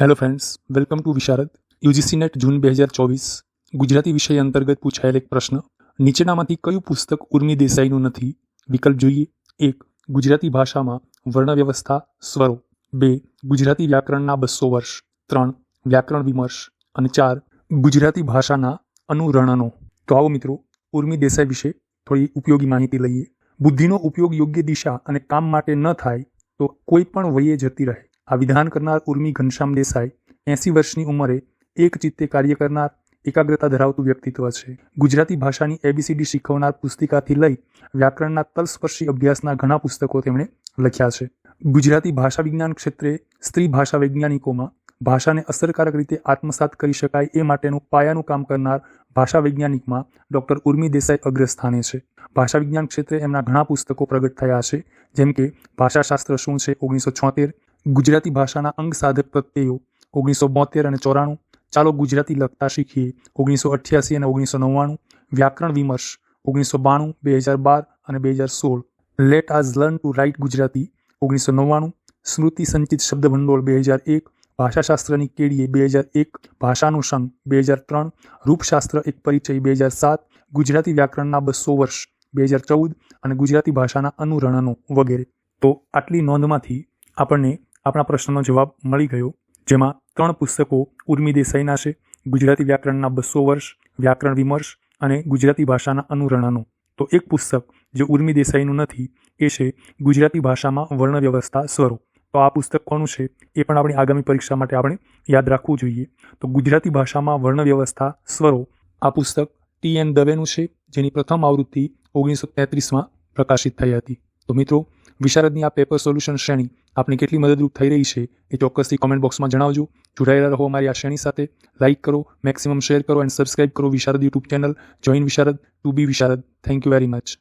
Hello friends welcome to Visharad UGC NET June બે હજાર ચોવીસ. ગુજરાતી વિષય અંતર્ગત પૂછાયેલ એક પ્રશ્ન. નીચેનામાંથી કયું પુસ્તક ઉર્મી દેસાઈનું નથી? વિકલ્પ જોઈએ. એક, ગુજરાતી ભાષામાં વર્ણ વ્યવસ્થા સ્વરો. બે, ગુજરાતી વ્યાકરણના બસો વર્ષ. ત્રણ, વ્યાકરણ વિમર્શ. અને ચાર, ગુજરાતી ભાષાના અનુરણનો. તો આવો મિત્રો, ઉર્મી દેસાઈ વિશે થોડી ઉપયોગી માહિતી લઈએ. બુદ્ધિનો ઉપયોગ યોગ્ય દિશા અને કામ માટે ન થાય તો કોઈ પણ વયે જતી રહે. આ વિધાન કરનાર ઉર્મી ઘનશ્યામ દેસાઈ, એંસી વર્ષની ઉંમરે એક ચિત્તે કાર્ય કરનાર, એકાગ્રતા ધરાવતું વ્યક્તિત્વ છે. ગુજરાતી ભાષાની એબીસીડી શીખવનાર પુસ્તિકાથી લઈ વ્યાકરણના તલસ્પર્શી અભ્યાસના ઘણા પુસ્તકો તેમણે લખ્યા છે. ગુજરાતી ભાષા વિજ્ઞાન ક્ષેત્રે સ્ત્રી ભાષા વૈજ્ઞાનિકોમાં ભાષાને અસરકારક રીતે આત્મસાત કરી શકાય એ માટેનું પાયાનું કામ કરનાર ભાષા વૈજ્ઞાનિકમાં ડૉક્ટર ઉર્મી દેસાઈ અગ્રસ્થાને છે. ભાષા વિજ્ઞાન ક્ષેત્રે એમના ઘણા પુસ્તકો પ્રગટ થયા છે, જેમ કે ભાષાશાસ્ત્ર શું છે ઓગણીસો છોતેર ગુજરાતી ભાષાના અંગ સાધક પ્રત્યયો ઓગણીસો બોતેર અને ચોરાણું. ચાલો ગુજરાતી લખતા શીખીએ. ઓગણીસો અઠ્યાસી અને ઓગણીસો નવ્વાણું. વ્યાકરણ વિમર્શ. ઓગણીસો બાણું, બે હજાર બાર અને બે હજાર સોળ. Let us learn to write Gujarati. ઓગણીસો નવ્વાણું. સ્મૃતિ સંચિત શબ્દ ભંડોળ બે હજાર એક. ભાષાશાસ્ત્રની કેડીએ, બે હજાર એક. ભાષાનું સંઘ બે હજાર ત્રણ. રૂપશાસ્ત્ર એક પરિચય, બે હજાર સાત. ગુજરાતી વ્યાકરણના બસો વર્ષ, બે હજાર ચૌદ. અને ગુજરાતી ભાષાના અનુરણનો વગેરે. તો આટલી નોંધમાંથી આપણને આપણા પ્રશ્નનો જવાબ મળી ગયો, જેમાં ત્રણ પુસ્તકો ઉર્મી દેસાઈના છે, ગુજરાતી વ્યાકરણના બસો વર્ષ, વ્યાકરણ વિમર્શ અને ગુજરાતી ભાષાના અનુરણાનો. તો એક પુસ્તક જે ઉર્મી દેસાઈનું નથી, એ છે ગુજરાતી ભાષામાં વર્ણ વ્યવસ્થા સ્વરો તો આ પુસ્તક કોનું છે, એ પણ આપણી આગામી પરીક્ષા માટે આપણે યાદ રાખવું જોઈએ. તો ગુજરાતી ભાષામાં વર્ણ વ્યવસ્થા સ્વરો આ પુસ્તક ટી એન દવેનું છે, જેની પ્રથમ આવૃત્તિ ઓગણીસો તેત્રીસમાં પ્રકાશિત થઈ હતી. તો મિત્રો વિશારદની આ પેપર સોલ્યુશન શ્રેણી આપને કેટલી મદદરૂપ થઈ રહી છે એ ચોક્કસથી કોમેન્ટ બોક્સમાં જણાવજો. જોડાયેલા રહો અમારી આ શ્રેણી સાથે. લાઇક કરો મેક્સિમમ શેર કરો એન્ડ સબસ્ક્રાઇબ કરો Visharad YouTube channel join Visharad to be Visharad. Thank you very much